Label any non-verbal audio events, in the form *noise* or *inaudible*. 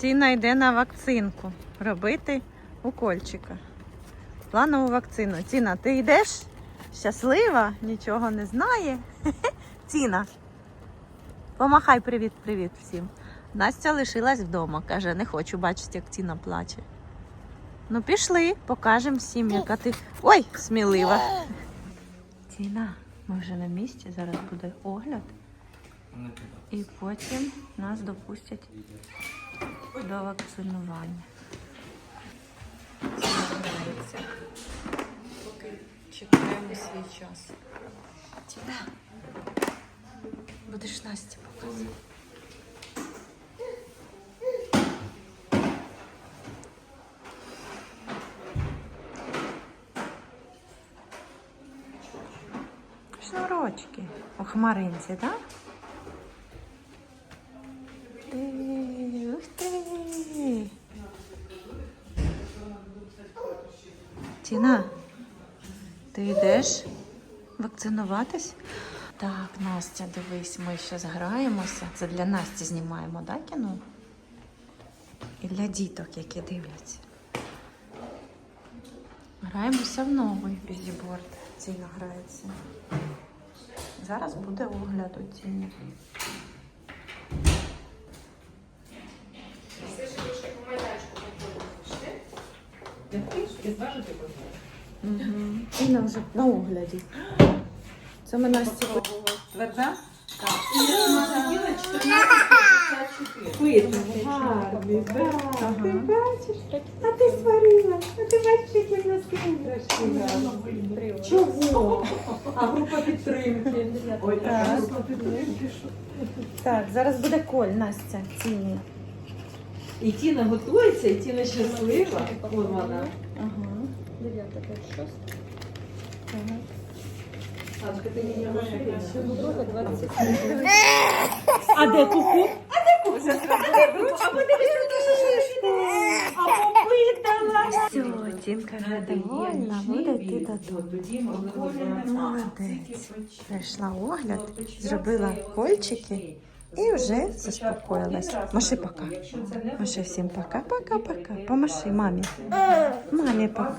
Тіна йде на вакцинку робити укольчика. Планову вакцину. Тіна, ти йдеш? Щаслива, нічого не знає. *laughs* Тіна. Помахай привіт-привіт всім. Настя лишилась вдома. Каже, не хочу бачити, як Тіна плаче. Ну, пішли, покажемо всім, яка ти. Ой, смілива. Тіна, ми вже на місці, зараз буде огляд. І потім нас допустять до вакцинування. Збирається. Поки чекаємо свій час. Тіна, будеш Насті показувати. Шнурочки у хмаринці, так? Ти, Тіна, ти йдеш вакцинуватись? Так, Настя, дивись, ми ще зграємося. Це для Насті знімаємо, так, кіно? І для діток, які дивляться. Граємося в новий бізіборд. Ціна грається. Зараз буде огляд Угу. Інна вже на огляді. Це ми Насті Тверда? Так. І я сиділа 14 Гарний, так. Ти бачиш? А ти сварила. А ти бачиш, як ми нас Чого? А група підтримки. Ой, Так. група підтримки? Так, зараз буде коль, Настя, ціні. І Тіна готується, і Тіна щаслива. Вон вона. Ага. Дев'ята, п'ять, шоста. ага. Сашка, ти мені грошей Друга, двадцять. А де куку? Все, Тінка довольна, буде йти додому. Молодець. Пройшла огляд, зробила кольчики і вже заспокоїлась. Маши пока. Маши всім пока, пока, пока. Помаши мамі. Мамі пока.